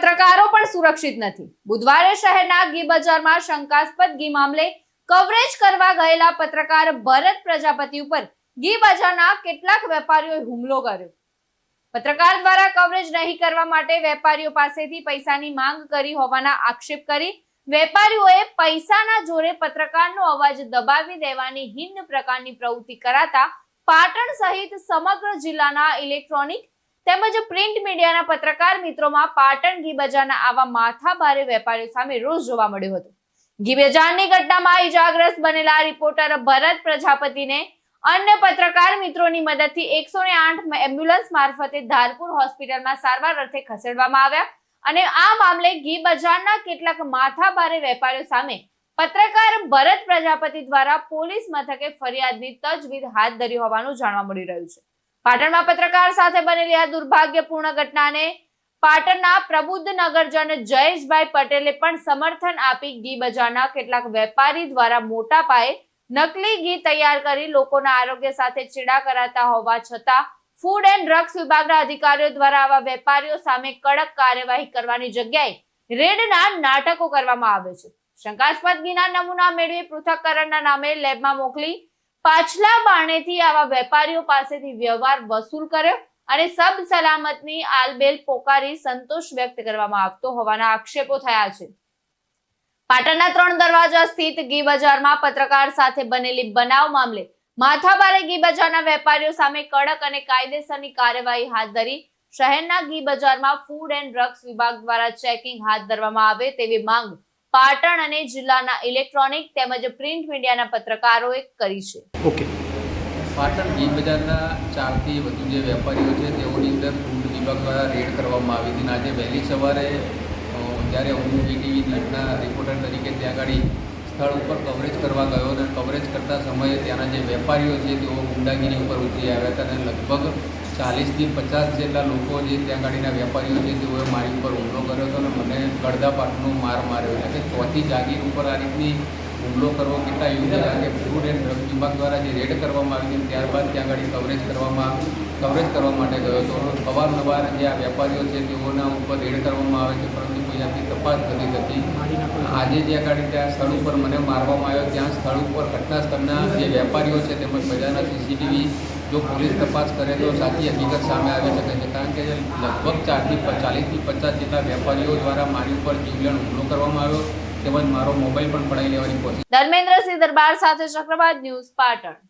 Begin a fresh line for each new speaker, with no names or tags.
પત્રકારો પણ સુરક્ષિત નથી. બુધવારે શહેરના ઘી બજારમાં શંકાસ્પદ ઘી મામલે કવરેજ કરવા ગયેલા પત્રકાર ભરત પ્રજાપતિ ઉપર ઘી બજારના કેટલાક વેપારીઓએ હુમલો કર્યો. પત્રકાર દ્વારા કવરેજ નહીં કરવા માટે વેપારીઓ પાસેથી પૈસાની માંગ કરી હોવાના આક્ષેપ કરી વેપારીઓએ પૈસાના જોરે પત્રકારનો અવાજ દબાવી દેવાની હિન્ન પ્રકારની પ્રવૃત્તિ કરાતા પાટણ સહિત સમગ્ર જિલ્લાના ઇલેક્ટ્રોનિક તેમજ પ્રિન્ટ મીડિયાના પત્રકાર મિત્રોમાં પાટણ ઘી બજારના આવા માથાભારે વેપારીઓ સામે રોષ જોવા મળ્યો હતો. ઘી બજારની ઘટનામાં ઇજાગ્રસ્ત બનેલા રિપોર્ટર ભરત પ્રજાપતિને અન્ય પત્રકાર મિત્રોની મદદથી એકસો ને આઠ એમ્બ્યુલન્સ મારફતે ધારપુર હોસ્પિટલમાં સારવાર અર્થે ખસેડવામાં આવ્યા અને આ મામલે ઘી બજારના કેટલાક માથાભારે વેપારીઓ સામે પત્રકાર ભરત પ્રજાપતિ દ્વારા પોલીસ મથકે ફરિયાદની તજવીજ હાથ ધરી હોવાનું જાણવા મળી રહ્યું છે. પાટણમાં પત્રકાર સાથે બનેલી આ દુર્ભાગ્યપૂર્ણ ઘટનાને પાટણના પ્રબુદ્ધ નગરજન જયેશભાઈ પટેલે પણ સમર્થન આપી ઘી બજારના કેટલાક વેપારી દ્વારા મોટા પાયે નકલી ઘી તૈયાર કરી લોકોના આરોગ્ય સાથે ચેડા કરાતા હોવા છતાં ફૂડ એન્ડ ડ્રગ્સ વિભાગના અધિકારીઓ દ્વારા આવા વેપારીઓ સામે કડક કાર્યવાહી કરવાની જગ્યાએ રેડના નાટકો કરવામાં આવે છે. શંકાસ્પદ ઘીના નમૂના મેળવી પૃથ્થકરણના નામે લેબમાં મોકલી પાછલા બાણેથી આવા વેપારીઓ પાસેથી વ્યવહાર વસૂલ કર્યો અને સબ સલામતની આલબેલ પોકારી સંતોષ વ્યક્ત કરવામાં આવતો હોવાના આક્ષેપો થયા છે. પાટણના ત્રણ દરવાજા સ્થિત ઘી બજારમાં પત્રકાર સાથે બનેલી બનાવ મામલે માથાભારે ઘી બજારના વેપારીઓ સામે કડક અને કાયદેસરની કાર્યવાહી હાથ ધરી શહેરના ઘી બજારમાં ફૂડ એન્ડ ડ્રગ્સ વિભાગ દ્વારા ચેકિંગ હાથ ધરવામાં આવે તેવી માંગ પાટણ અને જિલ્લાના ઇલેક્ટ્રોનિક તેમજ પ્રિન્ટ મીડિયાના પત્રકારોએ કરી છે.
ઓકે
પાટણ બીજ બજારના ચારથી વધુ જે વેપારીઓ છે તેઓની અંદર ફૂડ વિભાગ દ્વારા રેડ કરવામાં આવી હતી. આજે વહેલી સવારે જ્યારે હું વીટીવી ન્યૂઝના રિપોર્ટર તરીકે ત્યાં આગળ સ્થળ ઉપર કવરેજ કરવા ગયો અને કવરેજ કરતા સમયે ત્યાંના જે વેપારીઓ છે તેઓ ગુંડાગીરી ઉપર ઉતરી આવ્યા હતા. અને લગભગ ચાલીસથી પચાસ જેટલા લોકો જે ત્યાં ગાડીના વેપારીઓ છે તેઓએ મારી ઉપર હુમલો કર્યો હતો અને મને ગળદા પાટનો માર માર્યો. એટલે કે ચોથી જાગીર ઉપર આ રીતની હુમલો કરવો કેટલા યોગ્ય કારણ કે ફૂડ એન્ડ ડ્રગ વિભાગ દ્વારા જે રેડ કરવામાં આવી હતી ત્યારબાદ ત્યાં ગાડી કવરેજ કરવામાં કવરેજ કરવા માટે ગયો હતો. અવારનવાર જે આ વેપારીઓ છે તેઓના ઉપર રેડ કરવામાં આવે છે પરંતુ કોઈ આખી તપાસ થતી નથી. આજે જે ગાડી ત્યાં સ્થળ ઉપર મને મારવામાં આવ્યો ત્યાં સ્થળ ઉપર ઘટના સ્થળના જે વેપારીઓ છે તેમજ બજારના સીસીટીવી જો પોલીસ તપાસ કરે તો સાચી હકીકત સામે આવી શકે છે. કારણ કે લગભગ ચારથી ચાલીસથી પચાસ જેટલા વેપારીઓ દ્વારા મારી ઉપર જીવલેણ હુમલો કરવામાં આવ્યો, તેમજ મારો મોબાઈલ પણ પડાવી લેવાની કોશિશ
ધર્મેન્દ્રસિંહ દરબાર સાથે ચક્રવાત ન્યૂઝ પાટણ.